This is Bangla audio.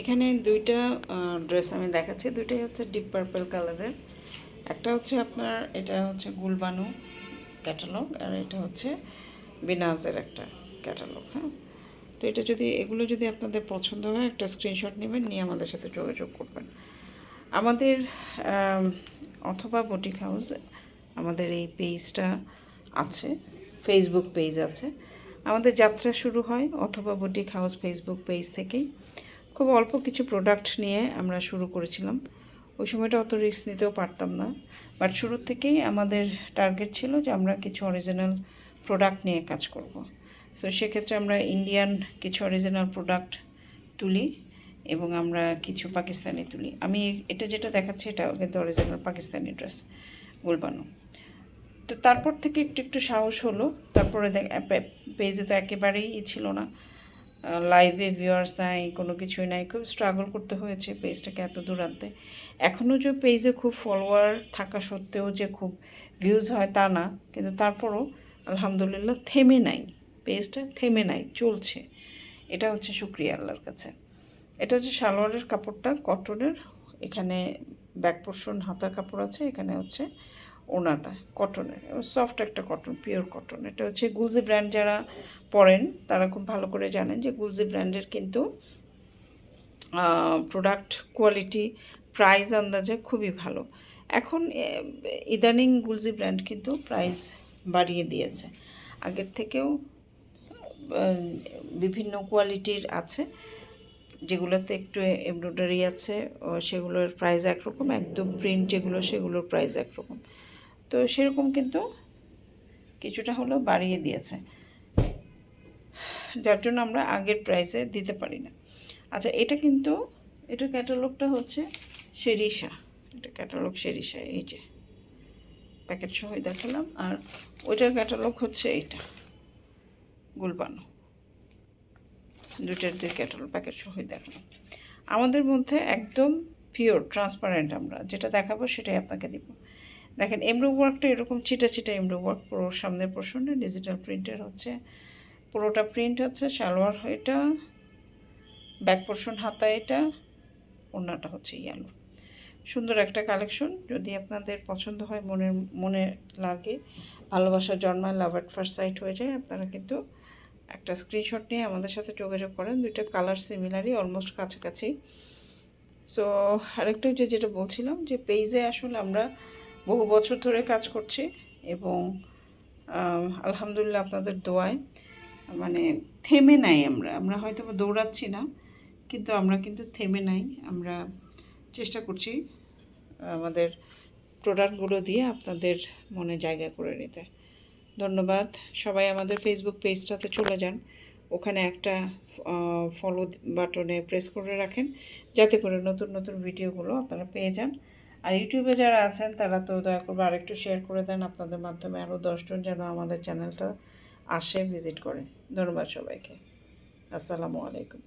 এখানে দুইটা ড্রেস আমি দেখাচ্ছি। দুইটাই হচ্ছে ডিপ পার্পল কালারের একটা হচ্ছে আপনার, এটা হচ্ছে গুলবানু ক্যাটালগ আর এটা হচ্ছে বিনাজের একটা ক্যাটালগ হ্যাঁ? তো এটা যদি, এগুলো যদি আপনাদের পছন্দ হয়, একটা স্ক্রিনশট নেবেন, নিয়ে আমাদের সাথে যোগাযোগ করবেন। আমাদের অথবা বুটিক হাউস আমাদের এই পেজটা আছে ফেসবুক পেজ আছে। আমাদের যাত্রা শুরু হয় অথবা বুটিক হাউস ফেসবুক পেজ থেকেই। খুব অল্প কিছু প্রোডাক্ট নিয়ে আমরা শুরু করেছিলাম। ওই সময়টা অত রিস্ক নিতেও পারতাম না। বাট শুরুর থেকেই আমাদের টার্গেট ছিল যে আমরা কিছু অরিজিনাল প্রোডাক্ট নিয়ে কাজ করব। সো সেক্ষেত্রে আমরা ইন্ডিয়ান কিছু অরিজিনাল প্রোডাক্ট তুলি এবং আমরা কিছু পাকিস্তানি তুলি। আমি এটা যেটা দেখাচ্ছি এটা কিন্তু অরিজিনাল পাকিস্তানি ড্রেস গুলবানো। তো তারপর থেকে একটু একটু সাহস হলো। তারপরে দেখ পেজে তো একেবারেই ছিল না। লাইভে ভিউয়ার্স নাই, কোনো কিছুই নাই, খুব স্ট্রাগল করতে হয়েছে পেজটাকে এত দূর আনতে। এখনও যে পেজে খুব ফলোয়ার থাকা সত্ত্বেও যে খুব ভিউজ হয় তা না, কিন্তু তারপরও আলহামদুলিল্লাহ থেমে নাই পেজটা থেমে নাই, চলছে। এটা হচ্ছে শুক্রিয়া আল্লাহর কাছে। এটা হচ্ছে সালোয়ারের কাপড়টা কটনের এখানে ব্যাক পোর্শন হাতার কাপড় আছে, এখানে হচ্ছে ওনাটা কটনের সফট একটা কটন পিওর কটন এটা হচ্ছে গুলজি ব্র্যান্ড যারা পরেন, তারা খুব ভালো করে জানেন যে গুলজি ব্র্যান্ডের কিন্তু প্রোডাক্ট কোয়ালিটি প্রাইস আন্দাজে খুবই ভালো। এখন ইদানিং গুলজি ব্র্যান্ড কিন্তু প্রাইস বাড়িয়ে দিয়েছে। আগের থেকেও বিভিন্ন কোয়ালিটির আছে, যেগুলোতে একটু এমব্রয়ডারি আছে সেগুলোর প্রাইস একরকম, একদম প্রিন্ট যেগুলো, সেগুলোর প্রাইস একরকম। তো সেরকম কিন্তু কিছুটা হলেও বাড়িয়ে দিয়েছে। যার জন্য আমরা আগের প্রাইসে দিতে পারি না। আচ্ছা এটা কিন্তু, এটা ক্যাটালগটা হচ্ছে শেরিশা এটা ক্যাটালগ শেরিশা এই যে। প্যাকেট সহই দেখালাম, আর ওইটার ক্যাটালগ হচ্ছে এইটা, গুলবানো। দুটার দুই ক্যাটালগ প্যাকেট সহই দেখালাম। আমাদের মধ্যে একদম পিওর ট্রান্সপারেন্ট আমরা। যেটা দেখাবো সেটাই আপনাকে দিব। দেখেন এমব্রো ওয়ার্কটা এরকম চিটা চিটা এমব্রো ওয়ার্ক পুরো সামনের পোর্শনে ডিজিটাল প্রিন্টের হচ্ছে। পুরোটা প্রিন্ট হচ্ছে, সালোয়ার এটা ব্যাক পোর্শন হাতা এটা, ওড়নাটা হচ্ছে ইয়ালো সুন্দর একটা কালেকশন যদি আপনাদের পছন্দ হয়, মনের, মনে লাগে, ভালোবাসা জন্মায় লাভ অ্যাট ফার্স্ট সাইট হয়ে যায়, আপনারা কিন্তু একটা স্ক্রিনশট নিয়ে আমাদের সাথে যোগাযোগ করেন। দুইটা কালার সিমিলারই অলমোস্ট কাছাকাছি। সো আরেকটা যে, যেটা বলছিলাম যে পেজে আসলে আমরা বহু বছর ধরে কাজ করছি এবং আলহামদুলিল্লাহ আপনাদের দোয়ায় মানে থেমে নাই আমরা। আমরা হয়তো দৌড়াচ্ছি না, কিন্তু আমরা কিন্তু থেমে নাই। আমরা চেষ্টা করছি, আমাদের প্রোডাক্টগুলো দিয়ে আপনাদের মনে জায়গা করে নিতে। ধন্যবাদ। সবাই আমাদের ফেসবুক পেজটাতে চলে যান। ওখানে একটা ফলো বাটনে প্রেস করে রাখেন, যাতে করে নতুন নতুন ভিডিওগুলো আপনারা পেয়ে যান। আর ইউটিউবে যারা আছেন, তারা তো দয়া করবে আর একটু শেয়ার করে দেন। আপনাদের মাধ্যমে আরও দশজন যেন আমাদের চ্যানেলটা আসে ভিজিট করে। ধন্যবাদ সবাইকে। আসসালামু আলাইকুম।